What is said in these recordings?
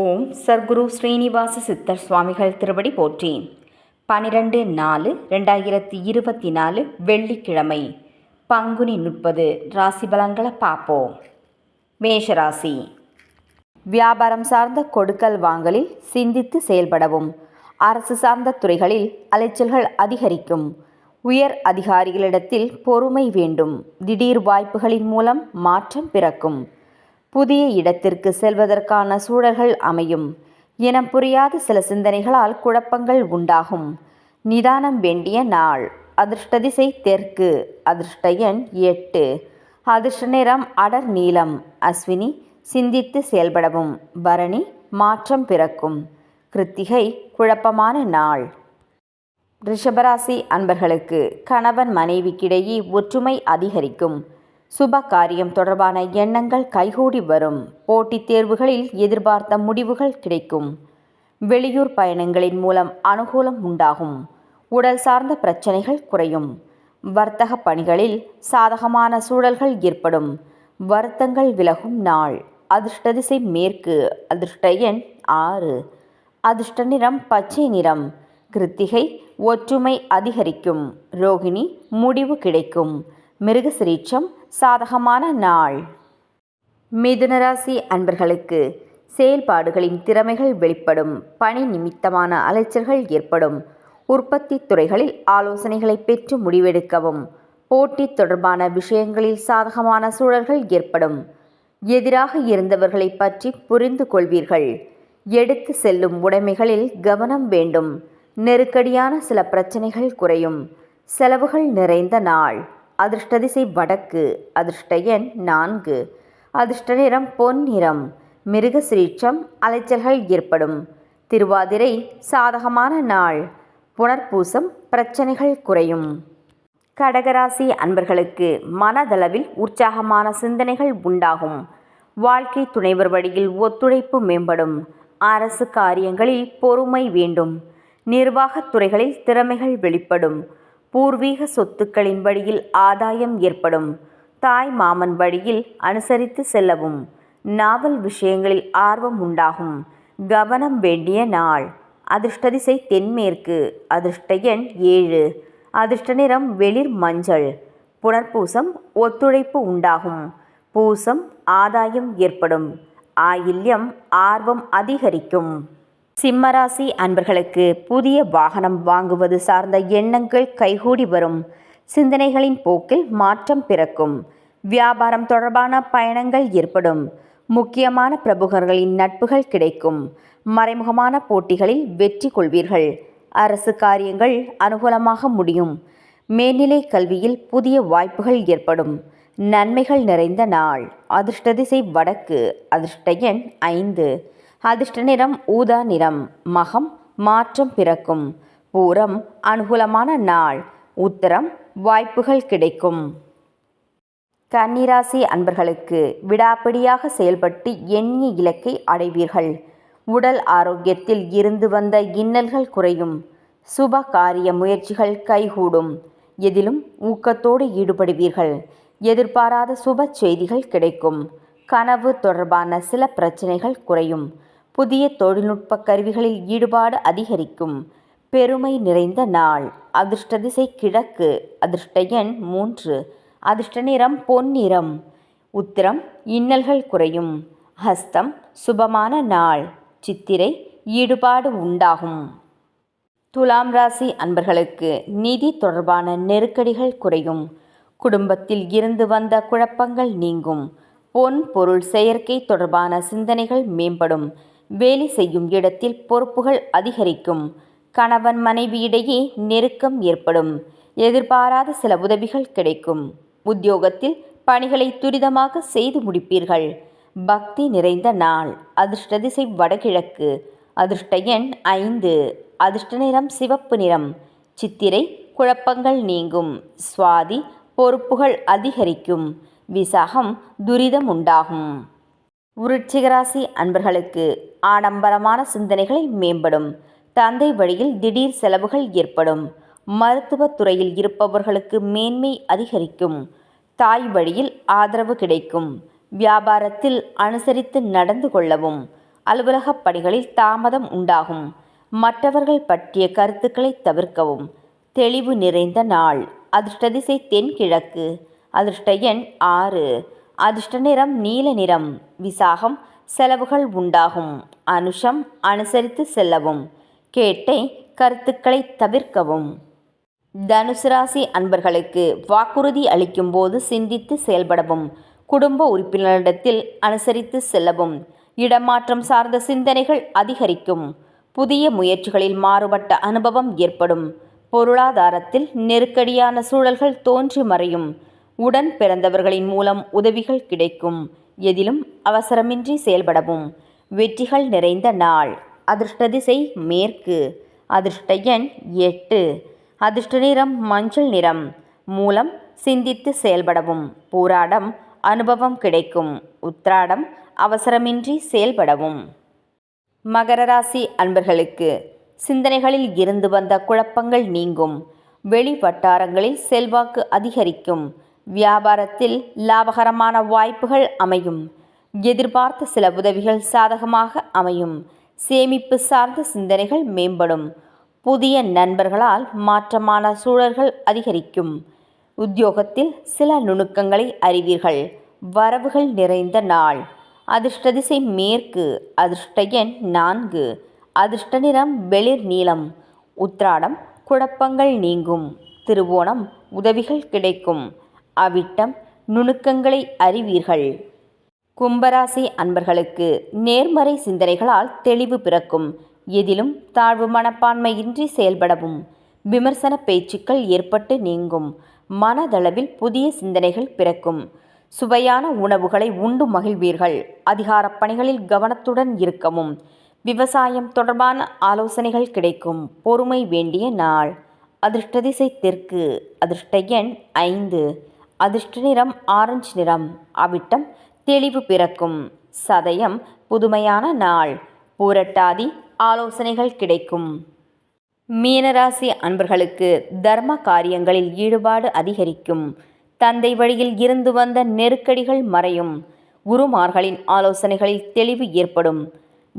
ஓம் சர்க்குரு ஸ்ரீனிவாச சித்தர் சுவாமிகள் திருவடி போற்றி. பனிரெண்டு நாலு ரெண்டாயிரத்தி இருபத்தி நாலு வெள்ளிக்கிழமை. பங்குனி முப்பது ராசி பலன்களை பார்ப்போம். மேஷராசி. வியாபாரம் சார்ந்த கொடுக்கல் வாங்கலில் சிந்தித்து செயல்படவும். அரசு சார்ந்த துறைகளில் அலைச்சல்கள் அதிகரிக்கும். உயர் அதிகாரிகளிடத்தில் பொறுமை வேண்டும். திடீர் வாய்ப்புகளின் மூலம் மாற்றம் பிறக்கும். புதிய இடத்திற்கு செல்வதற்கான சூழல்கள் அமையும். இனம் புரியாத சில சிந்தனைகளால் குழப்பங்கள் உண்டாகும். நிதானம் வேண்டிய நாள். அதிர்ஷ்ட திசை தெற்கு. அதிர்ஷ்ட எண் எட்டு. அதிர்ஷ்ட நிறம் அடர் நீளம் அஸ்வினி சிந்தித்து செயல்படவும். பரணி மாற்றம் பிறக்கும். கிருத்திகை குழப்பமான நாள். ரிஷபராசி அன்பர்களுக்கு கணவன் மனைவிக்கிடையே ஒற்றுமை அதிகரிக்கும். சுப காரியம் தொடர்பான எண்ணங்கள் கைகூடி வரும். போட்டித் தேர்வுகளில் எதிர்பார்த்த முடிவுகள் கிடைக்கும். வெளியூர் பயணங்களின் மூலம் அனுகூலம் உண்டாகும். உடல் சார்ந்த பிரச்சனைகள் குறையும். வர்த்தக பணிகளில் சாதகமான சூழல்கள் ஏற்படும். வருத்தங்கள் விலகும் நாள். அதிர்ஷ்ட திசை மேற்கு அதிர்ஷ்ட எண் ஆறு. அதிர்ஷ்ட நிறம் பச்சை நிறம். கிருத்திகை ஒற்றுமை அதிகரிக்கும். ரோகிணி முடிவு கிடைக்கும். மிருகசிரீச்சம் சாதகமான நாள். மிதுனராசி அன்பர்களுக்கு செயல்பாடுகளின் திறமைகள் வெளிப்படும் பணி நிமித்தமான அலைச்சல்கள் ஏற்படும். உற்பத்தி துறைகளில் ஆலோசனைகளை பெற்று முடிவெடுக்கவும் போட்டி தொடர்பான விஷயங்களில் சாதகமான சூழல்கள் ஏற்படும். எதிராக இருந்தவர்களை பற்றி புரிந்து கொள்வீர்கள். எடுத்து செல்லும் உடைமைகளில் கவனம் வேண்டும். நெருக்கடியான சில பிரச்சனைகள் குறையும். செலவுகள் நிறைந்த நாள். அதிர்ஷ்ட திசை வடக்கு அதிர்ஷ்ட எண் நான்கு. அதிர்ஷ்ட நிறம் பொன் நிறம் மிருகசிரீட்சம் அலைச்சல்கள் ஏற்படும். திருவாதிரை சாதகமான நாள் புனர்பூசம் பிரச்சனைகள் குறையும். கடகராசி அன்பர்களுக்கு மனதளவில் உற்சாகமான சிந்தனைகள் உண்டாகும். வாழ்க்கை துணைவர் வழியில் ஒத்துழைப்பு மேம்படும். அரசு காரியங்களில் பொறுமை வேண்டும். நிர்வாகத் துறைகளில் திறமைகள் வெளிப்படும். பூர்வீக சொத்துக்களின் வழியில் ஆதாயம் ஏற்படும். தாய் மாமன் வழியில் அனுசரித்து செல்லவும். நாவல் விஷயங்களில் ஆர்வம் உண்டாகும். கவனம் வேண்டிய நாள். அதிர்ஷ்ட திசை தென்மேற்கு. அதிர்ஷ்ட எண் ஏழு. அதிர்ஷ்ட நிறம் வெளிர் மஞ்சள். புனர்பூசம் ஒத்துழைப்பு உண்டாகும். பூசம் ஆதாயம் ஏற்படும். ஆயில்யம் ஆர்வம் அதிகரிக்கும். சிம்மராசி அன்பர்களுக்கு புதிய வாகனம் வாங்குவது சார்ந்த எண்ணங்கள் கைகூடி வரும். சிந்தனைகளின் போக்கில் மாற்றம் பிறக்கும். வியாபாரம் தொடர்பான பயணங்கள் ஏற்படும். முக்கியமான பிரபுகர்களின் நட்புகள் கிடைக்கும். மறைமுகமான போட்டிகளில் வெற்றி கொள்வீர்கள். அரசு காரியங்கள் அனுகூலமாக முடியும். மேல்நிலை கல்வியில் புதிய வாய்ப்புகள் ஏற்படும். நன்மைகள் நிறைந்த நாள். அதிர்ஷ்ட திசை வடக்கு. அதிர்ஷ்ட எண் ஐந்து. அதிர்ஷ்ட நிறம் ஊதா நிறம். மகம் மாற்றம் பிறக்கும். பூரம் அனுகூலமான நாள். உத்தரம் வாய்ப்புகள் கிடைக்கும். கன்னிராசி அன்பர்களுக்கு விடாப்பிடியாக செயல்பட்டு எண்ணிய இலக்கை அடைவீர்கள். உடல் ஆரோக்கியத்தில் இருந்து வந்த இன்னல்கள் குறையும். சுப காரிய முயற்சிகள் கைகூடும். எதிலும் ஊக்கத்தோடு ஈடுபடுவீர்கள். எதிர்பாராத சுப செய்திகள் கிடைக்கும். கனவு தொடர்பான சில பிரச்சனைகள் குறையும். புதிய தொழில்நுட்ப கருவிகளில் ஈடுபாடு அதிகரிக்கும். பெருமை நிறைந்த நாள். அதிர்ஷ்ட திசை கிழக்கு. அதிர்ஷ்ட எண் மூன்று. அதிர்ஷ்ட நிறம் பொன்னிறம் உத்திரம் இன்னல்கள் குறையும். ஹஸ்தம் சுபமான நாள். சித்திரை ஈடுபாடு உண்டாகும். துலாம் ராசி அன்பர்களுக்கு நிதி தொடர்பான நெருக்கடிகள் குறையும். குடும்பத்தில் இருந்து வந்த குழப்பங்கள் நீங்கும். பொன் பொருள் செயற்கை தொடர்பான சிந்தனைகள் மேம்படும். வேலை செய்யும் இடத்தில் பொறுப்புகள் அதிகரிக்கும். கணவன் மனைவியிடையே நெருக்கம் ஏற்படும். எதிர்பாராத சில உதவிகள் கிடைக்கும். உத்தியோகத்தில் பணிகளை துரிதமாக செய்து முடிப்பீர்கள். பக்தி நிறைந்த நாள். அதிர்ஷ்ட திசை வடகிழக்கு. அதிர்ஷ்ட எண் ஐந்து. அதிர்ஷ்ட நிறம் சிவப்பு நிறம். சித்திரை குழப்பங்கள் நீங்கும். சுவாதி பொறுப்புகள் அதிகரிக்கும். விசாகம் துரிதம் உண்டாகும். விருட்சிகராசி அன்பர்களுக்கு ஆடம்பரமான சிந்தனைகளை மேம்படும். தந்தை வழியில் திடீர் செலவுகள் ஏற்படும். மருத்துவத் துறையில் இருப்பவர்களுக்கு மேன்மை அதிகரிக்கும். தாய் வழியில் ஆதரவு கிடைக்கும். வியாபாரத்தில் அனுசரித்து நடந்து கொள்ளவும். அலுவலகப் பணிகளில் தாமதம் உண்டாகும். மற்றவர்கள் பற்றிய கருத்துக்களை தவிர்க்கவும். தெளிவு நிறைந்த நாள். அதிர்ஷ்ட திசை தென்கிழக்கு. அதிர்ஷ்ட எண் ஆறு. அதிர்ஷ்ட நிறம் நீல நிறம் விசாகம் செலவுகள் உண்டாகும். அனுஷம் அனுசரித்து செல்லவும். கேட்டை கருத்துக்களை தவிர்க்கவும். தனுசு ராசி அன்பர்களுக்கு வாக்குறுதி அளிக்கும் போது சிந்தித்து செயல்படவும். குடும்ப உறுப்பினரிடத்தில் அனுசரித்து செல்லவும். இடமாற்றம் சார்ந்த சிந்தனைகள் அதிகரிக்கும். புதிய முயற்சிகளில் மாறுபட்ட அனுபவம் ஏற்படும். பொருளாதாரத்தில் நெருக்கடியான சூழல்கள் தோன்றி மறையும். உடன் பிறந்தவர்களின் மூலம் உதவிகள் கிடைக்கும். எதிலும் அவசரமின்றி செயல்படவும். வெற்றிகள் நிறைந்த நாள். அதிர்ஷ்ட திசை மேற்கு. அதிர்ஷ்ட எண் எட்டு. அதிர்ஷ்ட நிறம் மஞ்சள் நிறம். மூலம் சிந்தித்து செயல்படவும். பூராடம் அனுபவம் கிடைக்கும். உத்ராடம் அவசரமின்றி செயல்படவும். மகர ராசி அன்பர்களுக்கு சிந்தனைகளில் இருந்து வந்த குழப்பங்கள் நீங்கும். வெளி வட்டாரங்களில் செல்வாக்கு அதிகரிக்கும். வியாபாரத்தில் லாபகரமான வாய்ப்புகள் அமையும். எதிர்பார்த்த சில உதவிகள் சாதகமாக அமையும். சேமிப்பு சார்ந்த சிந்தனைகள் மேம்படும். புதிய நண்பர்களால் மாற்றமான சூழல்கள் அதிகரிக்கும். உத்தியோகத்தில் சில நுணுக்கங்களை அறிவீர்கள். வரவுகள் நிறைந்த நாள். அதிர்ஷ்ட திசை மேற்கு அதிர்ஷ்ட எண் நான்கு. அதிர்ஷ்ட நிறம் வெளிர் நீளம். உத்ராடம் குழப்பங்கள் நீங்கும். திருவோணம் உதவிகள் கிடைக்கும். அவிட்டம் நுணுக்கங்களை அறிவீர்கள். கும்பராசி அன்பர்களுக்கு நேர்மறை சிந்தனைகளால் தெளிவு பிறக்கும். எதிலும் தாழ்வு மனப்பான்மையின்றி செயல்படவும். விமர்சன பேச்சுக்கள் ஏற்பட்டு நீங்கும். மனதளவில் புதிய சிந்தனைகள் பிறக்கும். சுவையான உணவுகளை உண்டு மகிழ்வீர்கள். அதிகாரப் பணிகளில் கவனத்துடன் இருக்கவும். விவசாயம் தொடர்பான ஆலோசனைகள் கிடைக்கும். பொறுமை வேண்டிய நாள். அதிர்ஷ்ட திசை தெற்கு. அதிர்ஷ்ட எண் ஐந்து. அதிர்ஷ்ட நிறம் ஆரஞ்சு நிறம். அவிட்டம் தெளிவு பிறக்கும். சதயம் புதுமையான நாள். பூரட்டாதி ஆலோசனைகள் கிடைக்கும். மீனராசி அன்பர்களுக்கு தர்ம காரியங்களில் ஈடுபாடு அதிகரிக்கும். தந்தை வழியில் இருந்து வந்த நெருக்கடிகள் மறையும். குருமார்களின் ஆலோசனைகளில் தெளிவு ஏற்படும்.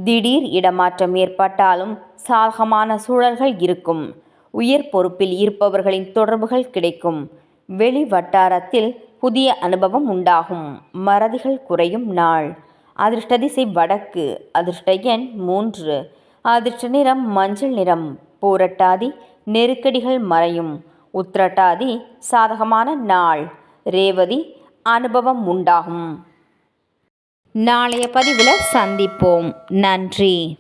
திடீர் இடமாற்றம் ஏற்பட்டாலும் சாதகமான சூழல்கள் இருக்கும். உயர் பொறுப்பில் இருப்பவர்களின் தொடர்புகள் கிடைக்கும். வெளி வட்டாரத்தில் புதிய அனுபவம் உண்டாகும். மறதிகள் குறையும் நாள். அதிர்ஷ்ட திசை வடக்கு. அதிர்ஷ்ட எண் மூன்று. அதிர்ஷ்ட நிறம் மஞ்சள் நிறம். பூரட்டாதி நெருக்கடிகள் மறையும். உத்திரட்டாதி சாதகமான நாள். ரேவதி அனுபவம் உண்டாகும். நாளைய பதிவில் சந்திப்போம். நன்றி.